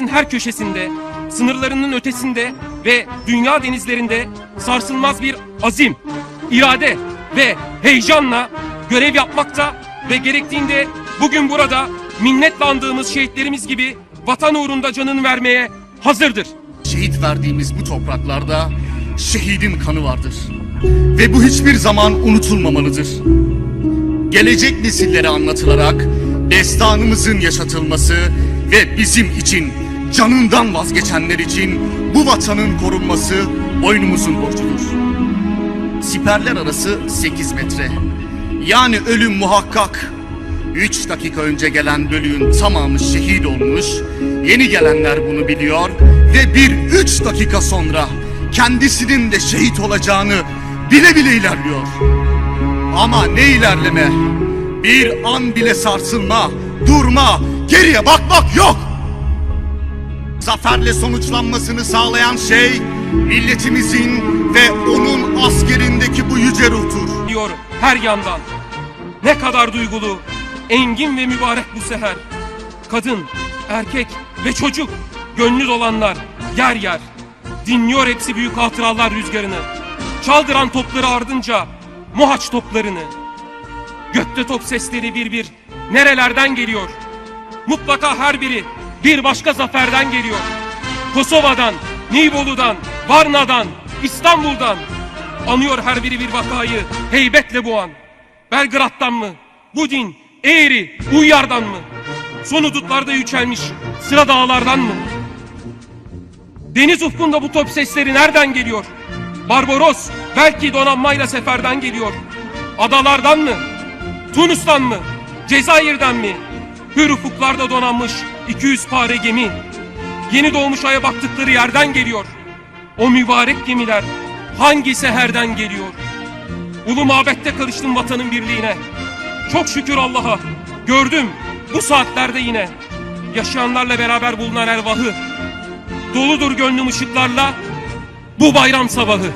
ülkemizin her köşesinde, sınırlarının ötesinde ve dünya denizlerinde sarsılmaz bir azim, irade ve heyecanla görev yapmakta ve gerektiğinde bugün burada minnetle andığımız şehitlerimiz gibi vatan uğrunda canını vermeye hazırdır. Şehit verdiğimiz bu topraklarda şehidin kanı vardır. Ve bu hiçbir zaman unutulmamalıdır. Gelecek nesillere anlatılarak destanımızın yaşatılması ve bizim için canından vazgeçenler için bu vatanın korunması boynumuzun borcudur. Siperler arası 8 metre. Yani ölüm muhakkak. 3 dakika önce gelen bölüğün tamamı şehit olmuş. Yeni gelenler bunu biliyor ve bir 3 dakika sonra kendisinin de şehit olacağını bile bile ilerliyor. Ama ne ilerleme? Bir an bile sarsılma, durma, geriye bakmak yok. Zaferle sonuçlanmasını sağlayan şey milletimizin ve onun askerindeki bu yüce ruhtur. diyor her yandan. Ne kadar duygulu, engin ve mübarek bu seher. Kadın, erkek ve çocuk, gönlü dolanlar yer yer. Dinliyor hepsi büyük hatıralar rüzgarını. Çaldıran topları ardınca muhaç toplarını. Gökte top sesleri bir bir nerelerden geliyor? Mutlaka her biri bir başka zaferden geliyor. Kosova'dan, Nibolu'dan, Varna'dan, İstanbul'dan. Anıyor her biri bir vakayı heybetle bu an. Belgrad'dan mı? Budin, Eğri, Uyyar'dan mı? Son hudutlarda yücelmiş sıra dağlardan mı? Deniz ufkunda bu top sesleri nereden geliyor? Barbaros belki donanmayla seferden geliyor. Adalardan mı? Tunus'tan mı? Cezayir'den mi? Hür ufuklarda donanmış 200 pare gemi. Yeni doğmuş aya baktıkları yerden geliyor. O mübarek gemiler hangi seherden geliyor? Ulu mabette karıştım vatanın birliğine. Çok şükür Allah'a. Gördüm bu saatlerde yine. Yaşayanlarla beraber bulunan ervahı. Doludur gönlüm ışıklarla bu bayram sabahı.